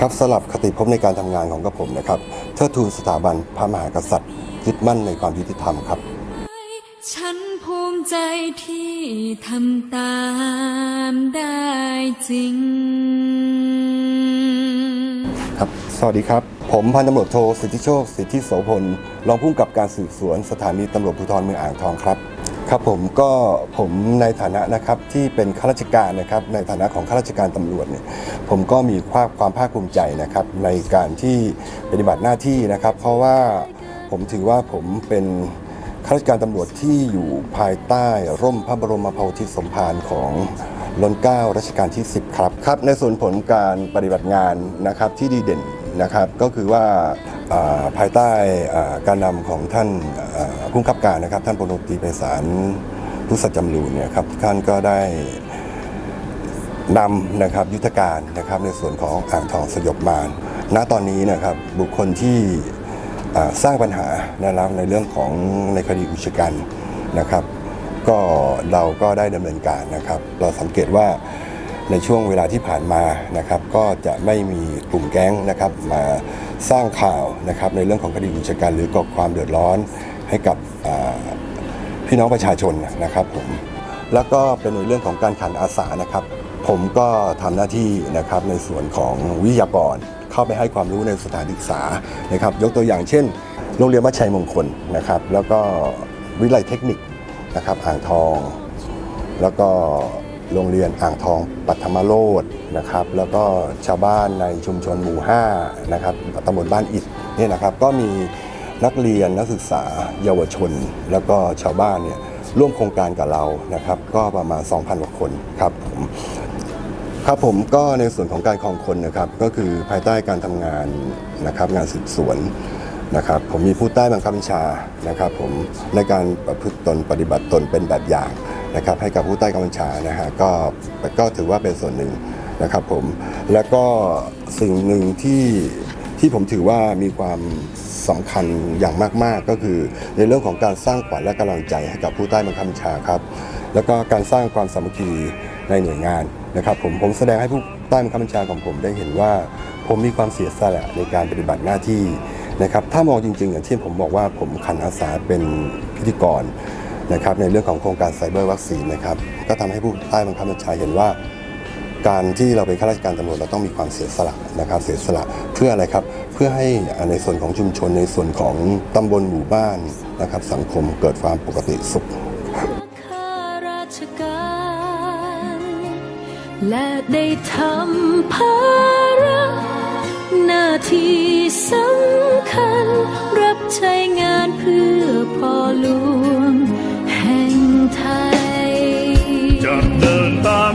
ครับสลับคติภพในการทำงานของกระผมนะครับเทิดทูนสถาบันพระมหากษัตริย์ยึดมั่นในความยุติธรรมครับ ฉันภูมิใจที่ทำตามได้จริง ครับ สวัสดีครับ ผมพันตำรวจโทสิทธิโชค สิทธิโสพล รองผู้กำกับการสืบสวนสถานีตำรวจภูธรเมืองอ่างทองครับ ครับผมก็ผมในฐานะนะครับที่เป็นข้าราชการนะครับในฐานะของข้าราชการตำรวจเนี่ยผมก็มีความความภาคภูมิใจนะครับในการที่ปฏิบัติหน้าที่นะครับ เพราะว่าผมถือว่าผมเป็นข้าราชการตำรวจที่อยู่ภายใต้ร่มพระบรมโพธิสมภารของรัชเกล้ารัชกาลที่ 10 ครับครับ ในส่วนผลการปฏิบัติงานนะครับที่ดีเด่นนะครับ ก็คือว่าภายใต้การนำของท่านผู้กำกับการนะครับ ท่านพลตรีไพศาลพุทธจำรูนเนี่ยครับท่านก็ได้นำนะครับยุทธการนะครับในส่วนของอ่างทองสยบมาร ณ ตอนนี้นะครับบุคคลที่สร้างปัญหานะครับในเรื่องของในคดีอุกชะกันนะครับ ก็เราก็ได้ดำเนินการนะครับ เราสังเกตว่า ในช่วงเวลาที่ผ่านมานะครับก็จะไม่มีกลุ่มแก๊งนะครับมาสร้างข่าวนะครับในเรื่องของคดีอุชกันหรือก่อความเดือดร้อนให้กับพี่น้องประชาชนนะครับผมแล้วก็เป็นในเรื่องของการขันอาสานะครับ ผมก็ทำหน้าที่นะครับในส่วนของวิทยากรเข้าไปให้ความรู้ในสถานศึกษานะครับ ยกตัวอย่างเช่น โรงเรียนวัดชัยมงคลนะครับ แล้วก็วิทยาลัยเทคนิคนะครับอ่างทอง แล้วก็ โรงเรียนอ่างทองปัทมโรดนะครับ แล้วก็ชาวบ้านในชุมชนหมู่5นะครับตำบลบ้านอิฐเนี่ยนะครับ ก็มีนักเรียนนักศึกษาเยาวชน แล้วก็ชาวบ้านเนี่ยร่วมโครงการกับเรานะครับ ก็ประมาณ 2,000กว่าคนครับผมครับผมก็ในส่วนของการคองคนนะครับก็คือภายใต้การทำงานนะครับงานสืบสวนนะครับผมมีผู้ใต้บังคับบัญชานะครับผมในการประพฤติตนปฏิบัติตนเป็นแบบอย่าง นะครับให้กับผู้ใต้บังคับบัญชานะฮะก็ก็ถือว่าเป็นส่วนหนึ่งนะครับผมแล้วก็สิ่งหนึ่งที่ที่ผมถือว่ามีความสำคัญอย่างมาก ๆ ก็คือ ในเรื่องของการสร้างขวัญและกำลังใจให้กับผู้ใต้บังคับบัญชาครับ แล้วก็การสร้างความสามัคคีในหน่วยงานนะครับ ผมผมแสดงให้ผู้ใต้บังคับบัญชาของผมได้เห็นว่า ผมมีความเสียสละในการปฏิบัติหน้าที่นะครับ ถ้ามองจริง ๆ อย่างที่ผมบอกว่าผมขันอาสาเป็นพิธีกร นะครับในเรื่องของโครงการไซเบอร์วัคซีนนะครับก็ทำให้ผู้ใต้บังคับบัญชาเห็นว่า การที่เราเป็นข้าราชการตำรวจเราต้องมีความเสียสละนะครับเสียสละเพื่ออะไรครับเพื่อให้ในส่วนของชุมชนในส่วนของตำบลหมู่บ้านนะครับสังคมเกิดความปกติสุขข้าราชการและได้ทำภาระหน้าที่สำคัญ the time.